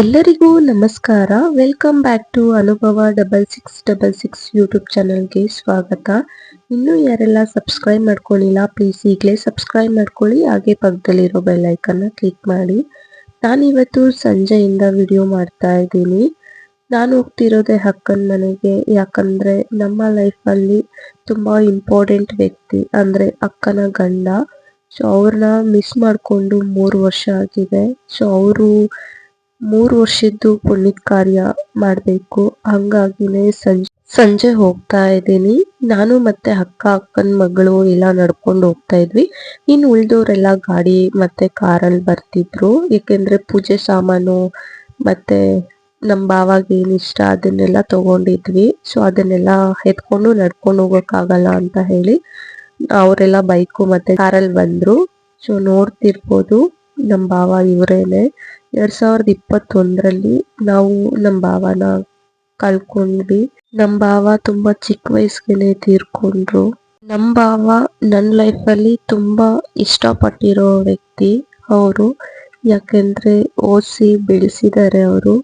ಎಲ್ಲರಿಗೂ ನಮಸ್ಕಾರ. Welcome back to Anubhava double six double six YouTube ಚಾನಲ್ಗೆ ಸ್ವಾಗತ. ಇನ್ನೂ ಯಾರೆಲ್ಲ ಸಬ್ಸ್ಕ್ರೈಬ್ ಮಾಡ್ಕೊಳ್ಳಿಲ್ಲ ಪ್ಲೀಸ್ ಈಗಲೇ ಸಬ್ಸ್ಕ್ರೈಬ್ ಮಾಡ್ಕೊಳ್ಳಿ. ಹಾಗೆ ಪಕ್ಕದಲ್ಲಿರೋ ಬೆಲ್ ಐಕನ್ನ ಕ್ಲಿಕ್ ಮಾಡಿ. ನಾನಿವತ್ತು ಸಂಜೆಯಿಂದ ವಿಡಿಯೋ ಮಾಡ್ತಾ ಇದ್ದೀನಿ. ನಾನು ಹೋಗ್ತಿರೋದೇ ಅಕ್ಕನ ಮನೆಗೆ. ಯಾಕಂದ್ರೆ ನಮ್ಮ ಲೈಫಲ್ಲಿ ತುಂಬ ಇಂಪಾರ್ಟೆಂಟ್ ವ್ಯಕ್ತಿ ಅಂದರೆ ಅಕ್ಕನ ಗಂಡ. ಸೊ ಅವ್ರನ್ನ ಮಿಸ್ ಮಾಡ್ಕೊಂಡು ಮೂರು ವರ್ಷ ಆಗಿದೆ. ಸೊ ಅವರು ಮೂರು ವರ್ಷದ್ದು ಪುಣ್ಯದ ಕಾರ್ಯ ಮಾಡಬೇಕು. ಹಂಗಾಗಿನೇ ಸಂಜೆ ಸಂಜೆ ಹೋಗ್ತಾ ಇದ್ದೀನಿ. ನಾನು ಮತ್ತೆ ಅಕ್ಕ, ಅಕ್ಕನ ಮಗಳು ಎಲ್ಲ ನಡ್ಕೊಂಡು ಹೋಗ್ತಾ ಇದ್ವಿ. ಇನ್ನು ಉಳಿದವರೆಲ್ಲ ಗಾಡಿ ಮತ್ತೆ ಕಾರಲ್ಲಿ ಬರ್ತಿದ್ರು. ಯಾಕೆಂದ್ರೆ ಪೂಜೆ ಸಾಮಾನು ಮತ್ತೆ ನಮ್ಮ ಬಾವಾಗ ಏನ್ ಇಷ್ಟ ಅದನ್ನೆಲ್ಲ ತಗೊಂಡಿದ್ವಿ. ಸೊ ಅದನ್ನೆಲ್ಲ ಎತ್ಕೊಂಡು ನಡ್ಕೊಂಡು ಹೋಗೋಕ್ಕಾಗಲ್ಲ ಅಂತ ಹೇಳಿ ಅವರೆಲ್ಲ ಬೈಕು ಮತ್ತೆ ಕಾರಲ್ಲಿ ಬಂದ್ರು. ಸೊ ನೋಡ್ತಿರ್ಬೋದು ನಮ್ ಬಾವ ಇವರೇನೆ. ಎರಡ್ ಸಾವಿರದ ಇಪ್ಪತ್ತೊಂದರಲ್ಲಿ ನಾವು ನಮ್ ಬಾವನ ಕಳ್ಕೊಂಡ್ವಿ. ನಮ್ ಬಾವ ತುಂಬಾ ಚಿಕ್ಕ ವಯಸ್ಸಿಗೆ ತೀರ್ಕೊಂಡ್ರು. ನಮ್ ಬಾವ ನನ್ನ ಲೈಫಲ್ಲಿ ತುಂಬಾ ಇಷ್ಟಪಟ್ಟಿರೋ ವ್ಯಕ್ತಿ ಅವರು. ಯಾಕೆಂದ್ರೆ ಓದಿಸಿ ಬೆಳೆಸಿದ್ದಾರೆ ಅವರು.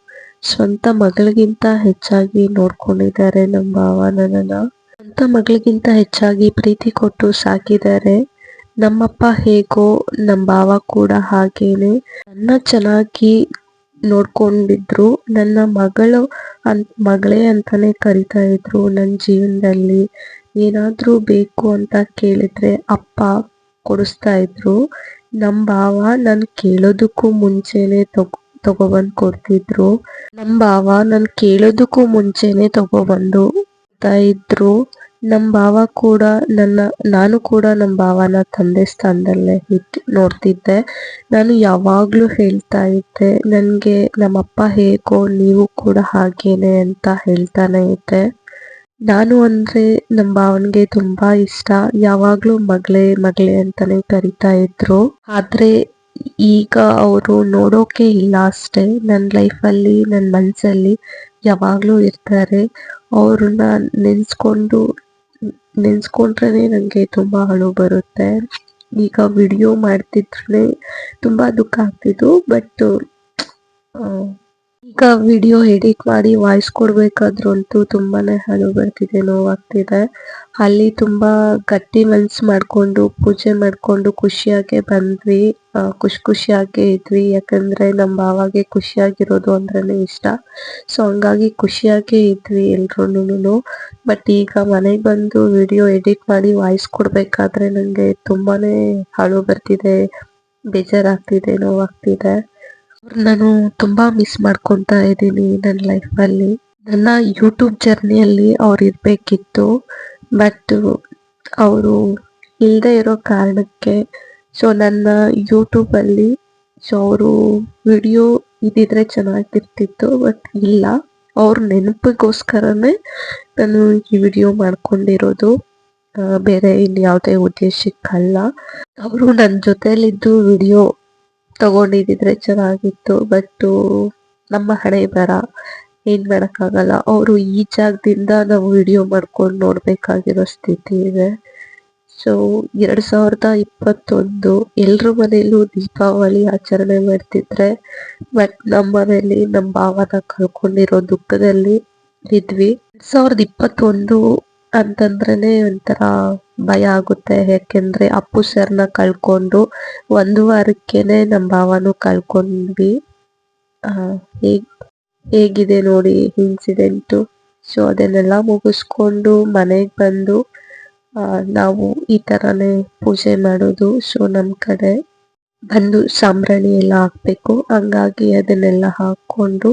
ಸ್ವಂತ ಮಗಳಿಗಿಂತ ಹೆಚ್ಚಾಗಿ ನೋಡ್ಕೊಂಡಿದ್ದಾರೆ ನಮ್ಮ ಬಾವ ನನ್ನನ್ನ. ಸ್ವಂತ ಮಗಳಿಗಿಂತ ಹೆಚ್ಚಾಗಿ ಪ್ರೀತಿ ಕೊಟ್ಟು ಸಾಕಿದ್ದಾರೆ ನಮ್ಮಪ್ಪ ಹೇಗೋ ನಮ್ಮ ಭಾವ ಕೂಡ ಹಾಗೇನೆ. ನನ್ನ ಚೆನ್ನಾಗಿ ನೋಡ್ಕೊಂಡಿದ್ರು, ನನ್ನ ಮಗಳು ಅಂತ ಮಗಳೇ ಅಂತಾನೆ ಕರಿತಾ ಇದ್ರು ನನ್ನ ಜೀವನದಲ್ಲಿ. ಏನಾದ್ರೂ ಬೇಕು ಅಂತ ಕೇಳಿದ್ರೆ ಅಪ್ಪ ಕೊಡಿಸ್ತಾ ಇದ್ರು. ನಮ್ಮ ಭಾವ ನನ್ ಕೇಳೋದಕ್ಕೂ ಮುಂಚೆನೆ ತಗೋ, ತಗೋಬಂದ್ ಕೊಡ್ತಿದ್ರು. ನಮ್ಮ ಭಾವ ನನ್ ಕೇಳೋದಕ್ಕೂ ಮುಂಚೆನೆ ತಗೊಬಂದು ಇದ್ರು. ನಮ್ಮ ಭಾವ ಕೂಡ ನನ್ನ, ನಾನು ಕೂಡ ನಮ್ಮ ಭಾವನ ತಂದೆ ಸ್ಥಾನದಲ್ಲೇ ಇಟ್ಟು ನೋಡ್ತಿದ್ದೆ. ನಾನು ಯಾವಾಗ್ಲೂ ಹೇಳ್ತಾ ಇದ್ದೆ, ನನ್ಗೆ ನಮ್ಮಪ್ಪ ಹೇಗೋ ನೀವು ಕೂಡ ಹಾಗೇನೆ ಅಂತ ಹೇಳ್ತಾನೆ ಇದ್ದೆ. ನಾನು ಅಂದ್ರೆ ನಮ್ಮ ಭಾವನ್ಗೆ ತುಂಬಾ ಇಷ್ಟ. ಯಾವಾಗ್ಲೂ ಮಗಳೇ ಮಗಳೇ ಅಂತಾನೆ ಕರಿತಾ ಇದ್ರು. ಆದ್ರೆ ಈಗ ಅವರು ನೋಡೋಕೆ ಇಲ್ಲ ಅಷ್ಟೇ. ನನ್ನ ಲೈಫಲ್ಲಿ ನನ್ನ ಮನಸ್ಸಲ್ಲಿ ಯಾವಾಗ್ಲೂ ಇರ್ತಾರೆ. ಅವ್ರನ್ನ ನೆನ್ಸ್ಕೊಂಡು ನೆನ್ಸ್ಕೊಂಡ್ರೆ ನನಗೆ ತುಂಬ ಅಳು ಬರುತ್ತೆ. ಈಗ ವಿಡಿಯೋ ಮಾಡ್ತಿದ್ರೆ ತುಂಬ ದುಃಖ ಆಗ್ತಿತ್ತು ಬಟ್ ಈಗ ವಿಡಿಯೋ ಎಡಿಟ್ ಮಾಡಿ ವಾಯ್ಸ್ ಕೊಡ್ಬೇಕಾದ್ರಂತೂ ತುಂಬಾನೇ ಅಳು ಬರ್ತಿದೆ, ನೋವಾಗ್ತಿದೆ. ಅಲ್ಲಿ ತುಂಬಾ ಗಟ್ಟಿ ಮನ್ಸ್ ಮಾಡ್ಕೊಂಡು, ಪೂಜೆ ಮಾಡ್ಕೊಂಡು ಖುಷಿಯಾಗೆ ಬಂದ್ವಿ. ಖುಷಿ ಖುಷಿಯಾಗೆ ಇದ್ವಿ. ಯಾಕಂದ್ರೆ ನಮ್ಮ ಭಾವಾಗೆ ಖುಷಿಯಾಗಿರೋದು ಅಂದ್ರೇನೆ ಇಷ್ಟ. ಸೊ ಹಂಗಾಗಿ ಖುಷಿಯಾಗೆ ಇದ್ವಿ ಎಲ್ರೂನು ಬಟ್ ಈಗ ಮನೆಗೆ ಬಂದು ವಿಡಿಯೋ ಎಡಿಟ್ ಮಾಡಿ ವಾಯ್ಸ್ ಕೊಡ್ಬೇಕಾದ್ರೆ ನಂಗೆ ತುಂಬಾನೇ ಹಾಳು ಬರ್ತಿದೆ. ಬೇಜಾರಾಗ್ತಿದೆ, ನೋವಾಗ್ತಿದೆ. ನಾನು ತುಂಬಾ ಮಿಸ್ ಮಾಡ್ಕೊತಾ ಇದ್ದೀನಿ ನನ್ನ ಲೈಫಲ್ಲಿ ನನ್ನ ಯೂಟ್ಯೂಬ್ ಜರ್ನಿಯಲ್ಲಿ ಅವ್ರು ಇರಬೇಕಿತ್ತು ಬಟ್ ಅವರು ಇಲ್ಲದೆ ಇರೋ ಕಾರಣಕ್ಕೆ ಸೊ ನನ್ನ ಯೂಟ್ಯೂಬಲ್ಲಿ ಸೊ ಅವರು ವಿಡಿಯೋ ಇದ್ದಿದ್ರೆ ಚೆನ್ನಾಗಿರ್ತಿತ್ತು ಬಟ್ ಇಲ್ಲ. ಅವ್ರ ನೆನಪಿಗೋಸ್ಕರನೇ ನಾನು ಈ ವಿಡಿಯೋ ಮಾಡ್ಕೊಂಡಿರೋದು. ಬೇರೆ ಇಲ್ಲಿ ಯಾವುದೇ ಉದ್ದೇಶಕ್ಕಲ್ಲ. ಅವರು ನನ್ನ ಜೊತೆಯಲ್ಲಿದ್ದು ವಿಡಿಯೋ ತಗೊಂಡಿದ್ರೆ ಚೆನ್ನಾಗಿತ್ತು ಬಟ್ ನಮ್ಮ ಹಣೆ ಬರ ಏನ್ ಮಾಡೋಕ್ಕಾಗಲ್ಲ. ಅವರು ಈ ಜಾಗದಿಂದ ನಾವು ವಿಡಿಯೋ ಮಾಡ್ಕೊಂಡು ನೋಡ್ಬೇಕಾಗಿರೋ ಸ್ಥಿತಿ ಇದೆ. ಸೊ ಎರಡು ಸಾವಿರದ ಇಪ್ಪತ್ತೊಂದು ಎಲ್ಲರ ಮನೆಯಲ್ಲೂ ದೀಪಾವಳಿ ಆಚರಣೆ ಮಾಡ್ತಿದ್ರೆ ಬಟ್ ನಮ್ಮ ಮನೆಯಲ್ಲಿ ನಮ್ಮ ಭಾವನ ಕಳ್ಕೊಂಡಿರೋ ದುಃಖದಲ್ಲಿ ಇದ್ವಿ. ಎರಡ್ ಸಾವಿರದ ಇಪ್ಪತ್ತೊಂದು ಅಂತಂದ್ರೇನೆ ಒಂಥರ ಭಯ ಆಗುತ್ತೆ. ಯಾಕೆಂದ್ರೆ ಅಪ್ಪು ಸರ್ನ ಕಳ್ಕೊಂಡು ಒಂದು ವಾರಕ್ಕೇನೆ ನಮ್ಮ ಭಾವನು ಕಳ್ಕೊಂಡ್ವಿ. ಹೇಗ್, ಹೇಗಿದೆ ನೋಡಿ ಇನ್ಸಿಡೆಂಟು ಸೊ ಅದನ್ನೆಲ್ಲ ಮುಗಿಸ್ಕೊಂಡು ಮನೆಗೆ ಬಂದು ನಾವು ಈ ಥರನೇ ಪೂಜೆ ಮಾಡೋದು. ಸೊ ನಮ್ಮ ಕಡೆ ಬಂದು ಸಾಂಬ್ರಾಣಿ ಎಲ್ಲ ಹಾಕ್ಬೇಕು. ಹಂಗಾಗಿ ಅದನ್ನೆಲ್ಲ ಹಾಕ್ಕೊಂಡು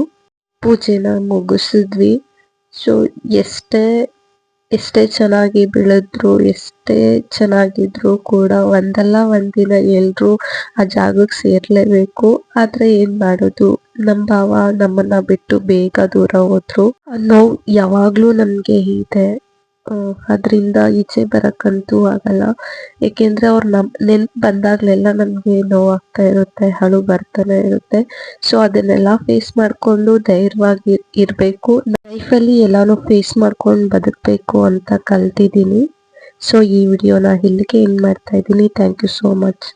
ಪೂಜೆನ ಮುಗಿಸಿದ್ವಿ. ಸೊ ಎಷ್ಟೇ ಎಷ್ಟೇ ಚೆನ್ನಾಗಿ ಬೆಳೆದ್ರು, ಎಷ್ಟೇ ಚೆನ್ನಾಗಿದ್ರು ಕೂಡ ಒಂದಲ್ಲ ಒಂದಿನ ಎಲ್ರು ಆ ಜಾಗಕ್ಕೆ ಸೇರ್ಲೇಬೇಕು. ಆದ್ರೆ ಏನ್ ಮಾಡೋದು? ನಮ್ ಭಾವ ನಮ್ಮನ್ನ ಬಿಟ್ಟು ಬೇಗ ದೂರ ಹೋದ್ರು ನೋವು ಯಾವಾಗ್ಲೂ ನಮ್ಗೆ ಇದೆ. ಅದರಿಂದ ಈಚೆ ಬರಕ್ಕಂತೂ ಆಗಲ್ಲ. ಏಕೆಂದ್ರೆ ಅವ್ರ ನಮ್, ನೆನ್ಪ್ ಬಂದಾಗ್ಲೆಲ್ಲ ನಮ್ಗೆ ನೋವಾಗ್ತಾ ಇರುತ್ತೆ, ಹಳು ಬರ್ತಾನೆ ಇರುತ್ತೆ. ಸೊ ಅದನ್ನೆಲ್ಲ ಫೇಸ್ ಮಾಡ್ಕೊಂಡು ಧೈರ್ಯವಾಗಿ ಇರ್ಬೇಕು. ಲೈಫಲ್ಲಿ ಎಲ್ಲಾನು ಫೇಸ್ ಮಾಡ್ಕೊಂಡು ಬದುಕ್ಬೇಕು ಅಂತ ಕಲ್ತಿದ್ದೀನಿ. ಸೊ ಈ ವಿಡಿಯೋನ ಇಲ್ಲಿಗೆ ಎಂಡ್ ಮಾಡ್ತಾ ಇದ್ದೀನಿ. Thank you so much